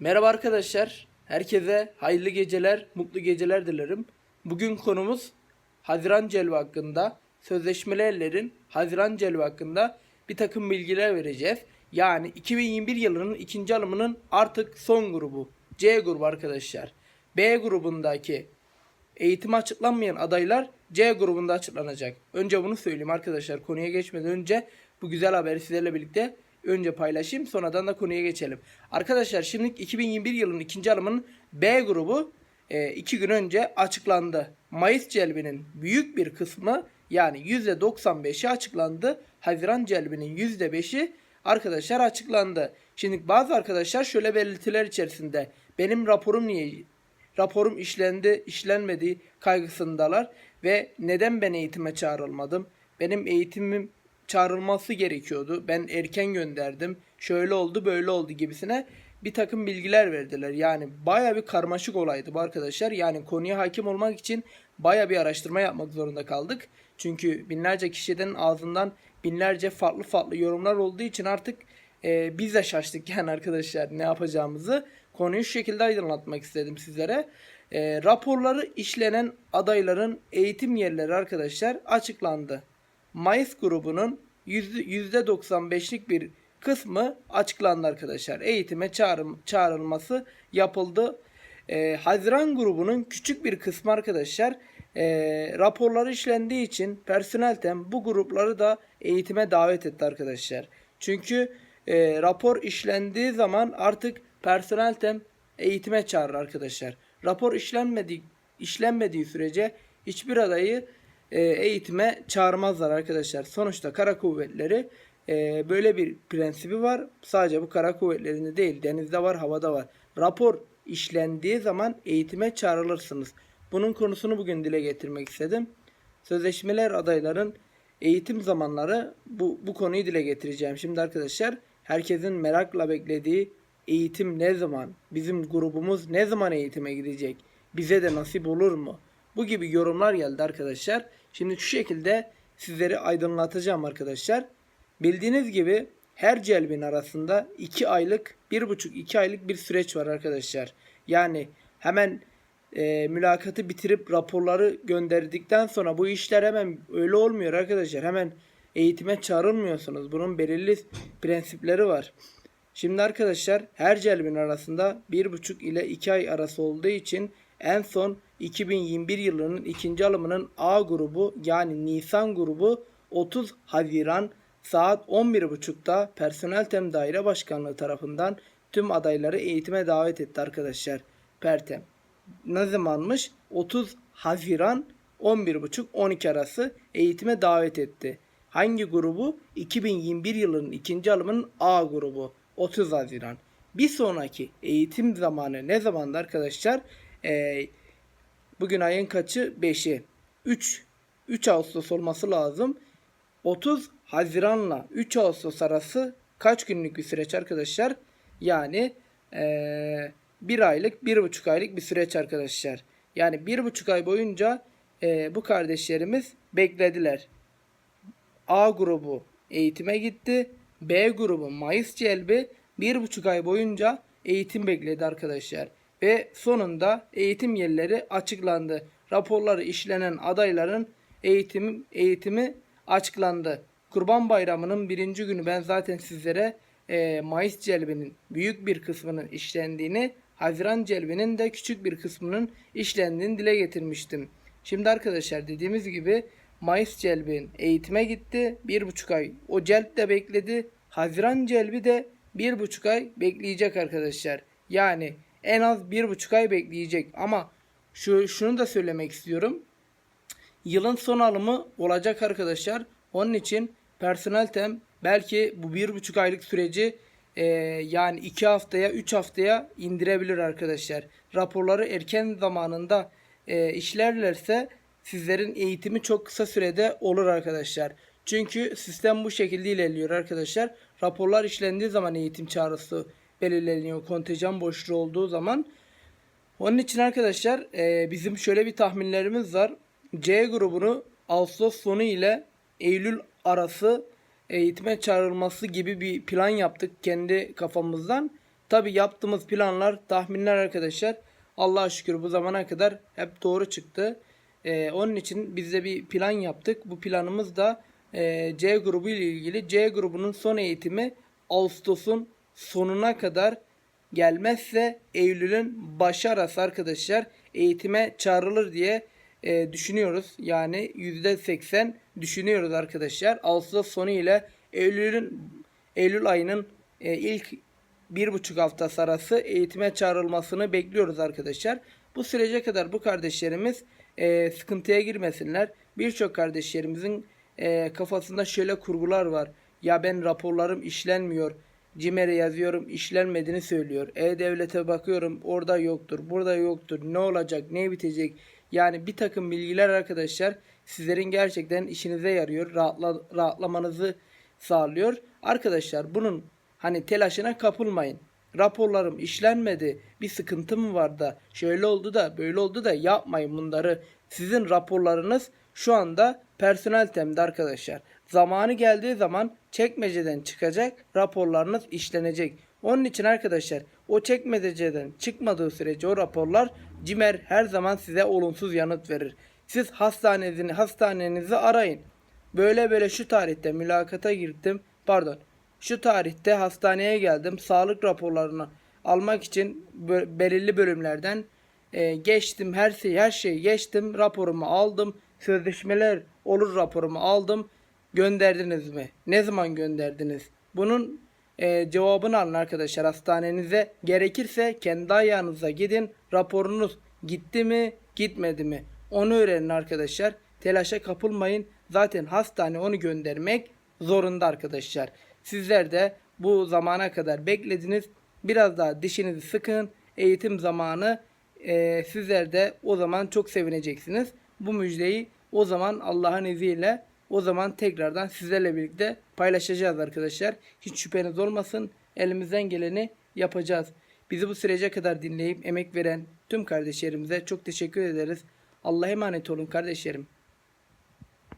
Merhaba arkadaşlar. Herkese hayırlı geceler, mutlu geceler dilerim. Bugün konumuz Haziran Celbi hakkında, sözleşmelerlerin Haziran Celbi hakkında bir takım bilgiler vereceğiz. Yani 2021 yılının ikinci alımının artık son grubu. C grubu arkadaşlar. B grubundaki eğitimi açıklanmayan adaylar C grubunda açıklanacak. Önce bunu söyleyeyim arkadaşlar. Konuya geçmeden önce bu güzel haberi sizlerle birlikte önce paylaşayım. Sonradan da konuya geçelim. Arkadaşlar şimdi 2021 yılının ikinci alımının B grubu 2 gün önce açıklandı. Mayıs celbinin büyük bir kısmı yani %95'i açıklandı. Haziran celbinin %5'i arkadaşlar açıklandı. Şimdi bazı arkadaşlar şöyle belirtiler içerisinde benim raporum niye raporum işlendi, işlenmedi kaygısındalar ve neden ben eğitime çağrılmadım? Benim eğitimim çağrılması gerekiyordu. Ben erken gönderdim. Şöyle oldu, böyle oldu gibisine bir takım bilgiler verdiler. Yani baya bir karmaşık olaydı bu arkadaşlar. Yani konuya hakim olmak için baya bir araştırma yapmak zorunda kaldık. Çünkü binlerce kişiden ağzından binlerce farklı farklı yorumlar olduğu için artık e, biz de şaştık yani arkadaşlar ne yapacağımızı. Konuyu şu şekilde aydınlatmak istedim sizlere. E, raporları işlenen adayların eğitim yerleri arkadaşlar açıklandı. Mayıs grubunun %95'lik bir kısmı açıklandı arkadaşlar. Eğitime çağrım, çağrılması yapıldı. E, Haziran grubunun küçük bir kısmı arkadaşlar e, raporları işlendiği için personel tem bu grupları da eğitime davet etti arkadaşlar. Çünkü e, rapor işlendiği zaman artık personel tem eğitime çağırır arkadaşlar. Rapor işlenmediği işlenmediği sürece hiçbir adayı e, eğitime çağırmazlar arkadaşlar. Sonuçta kara kuvvetleri e, böyle bir prensibi var. Sadece bu kara kuvvetlerinde değil denizde var havada var. Rapor işlendiği zaman eğitime çağrılırsınız. Bunun konusunu bugün dile getirmek istedim. Sözleşmeler adayların eğitim zamanları bu, bu konuyu dile getireceğim. Şimdi arkadaşlar herkesin merakla beklediği eğitim ne zaman? Bizim grubumuz ne zaman eğitime gidecek? Bize de nasip olur mu? Bu gibi yorumlar geldi arkadaşlar. Şimdi şu şekilde sizleri aydınlatacağım arkadaşlar. Bildiğiniz gibi her celbin arasında 2 aylık, 1,5-2 aylık bir süreç var arkadaşlar. Yani hemen e, mülakatı bitirip raporları gönderdikten sonra bu işler hemen öyle olmuyor arkadaşlar. Hemen eğitime çağrılmıyorsunuz. Bunun belirli prensipleri var. Şimdi arkadaşlar her celbin arasında 1,5 ile 2 ay arası olduğu için en son 2021 yılının ikinci alımının A grubu yani Nisan grubu 30 Haziran saat 11.30'da Personel Tem Daire Başkanlığı tarafından tüm adayları eğitime davet etti arkadaşlar. Pertem. Ne zamanmış? 30 Haziran 11.30-12 arası eğitime davet etti. Hangi grubu? 2021 yılının ikinci alımının A grubu. 30 Haziran. Bir sonraki eğitim zamanı ne zamandı arkadaşlar? Ee, bugün ayın kaçı? 5'i. 3 3 Ağustos olması lazım. 30 Haziran'la 3 Ağustos arası kaç günlük bir süreç arkadaşlar? Yani ee, bir aylık, bir buçuk aylık bir süreç arkadaşlar. Yani bir buçuk ay boyunca ee, bu kardeşlerimiz beklediler. A grubu eğitime gitti. B grubu Mayıs celbi bir buçuk ay boyunca eğitim bekledi arkadaşlar. Ve sonunda eğitim yerleri açıklandı. Raporları işlenen adayların eğitimi, eğitimi açıklandı. Kurban Bayramı'nın birinci günü ben zaten sizlere e, Mayıs celbinin büyük bir kısmının işlendiğini, Haziran celbinin de küçük bir kısmının işlendiğini dile getirmiştim. Şimdi arkadaşlar dediğimiz gibi Mayıs celbin eğitime gitti. Bir buçuk ay o celb de bekledi. Haziran celbi de bir buçuk ay bekleyecek arkadaşlar. Yani en az bir buçuk ay bekleyecek. Ama şu şunu da söylemek istiyorum. Yılın son alımı olacak arkadaşlar. Onun için personel tem belki bu bir buçuk aylık süreci e, yani iki haftaya üç haftaya indirebilir arkadaşlar. Raporları erken zamanında e, işlerlerse sizlerin eğitimi çok kısa sürede olur arkadaşlar. Çünkü sistem bu şekilde ilerliyor arkadaşlar. Raporlar işlendiği zaman eğitim çağrısı belirleniyor. Kontenjan boşluğu olduğu zaman. Onun için arkadaşlar e, bizim şöyle bir tahminlerimiz var. C grubunu Ağustos sonu ile Eylül arası eğitime çağrılması gibi bir plan yaptık kendi kafamızdan. Tabi yaptığımız planlar, tahminler arkadaşlar Allah'a şükür bu zamana kadar hep doğru çıktı. Ee, onun için biz de bir plan yaptık. Bu planımız da e, C grubu ile ilgili. C grubunun son eğitimi Ağustos'un sonuna kadar gelmezse Eylül'ün başı arası arkadaşlar eğitime çağrılır diye e, düşünüyoruz. Yani %80 düşünüyoruz arkadaşlar. Ağustos sonu ile Eylül'ün Eylül ayının e, ilk bir buçuk haftası arası eğitime çağrılmasını bekliyoruz arkadaşlar. Bu sürece kadar bu kardeşlerimiz e, sıkıntıya girmesinler. Birçok kardeşlerimizin e, kafasında şöyle kurgular var. Ya ben raporlarım işlenmiyor. CİMER'e yazıyorum işlenmediğini söylüyor. E-Devlet'e bakıyorum orada yoktur, burada yoktur. Ne olacak, ne bitecek? Yani bir takım bilgiler arkadaşlar sizlerin gerçekten işinize yarıyor. Rahatla, rahatlamanızı sağlıyor. Arkadaşlar bunun hani telaşına kapılmayın. Raporlarım işlenmedi. Bir sıkıntı mı var da şöyle oldu da böyle oldu da yapmayın bunları. Sizin raporlarınız şu anda personel temde arkadaşlar. Zamanı geldiği zaman çekmeceden çıkacak raporlarınız işlenecek. Onun için arkadaşlar o çekmeceden çıkmadığı sürece o raporlar CİMER her zaman size olumsuz yanıt verir. Siz hastanenizi, hastanenizi arayın. Böyle böyle şu tarihte mülakata girdim. Pardon. Şu tarihte hastaneye geldim. Sağlık raporlarını almak için belirli bölümlerden e, geçtim. Her şey her şeyi geçtim. Raporumu aldım. Sözleşmeler olur raporumu aldım. Gönderdiniz mi? Ne zaman gönderdiniz? Bunun e, cevabını alın arkadaşlar hastanenize. Gerekirse kendi ayağınıza gidin. Raporunuz gitti mi, gitmedi mi? Onu öğrenin arkadaşlar. Telaşa kapılmayın. Zaten hastane onu göndermek zorunda arkadaşlar. Sizler de bu zamana kadar beklediniz. Biraz daha dişinizi sıkın. Eğitim zamanı e, sizler de o zaman çok sevineceksiniz. Bu müjdeyi o zaman Allah'ın izniyle o zaman tekrardan sizlerle birlikte paylaşacağız arkadaşlar. Hiç şüpheniz olmasın. Elimizden geleni yapacağız. Bizi bu sürece kadar dinleyip emek veren tüm kardeşlerimize çok teşekkür ederiz. Allah'a emanet olun kardeşlerim.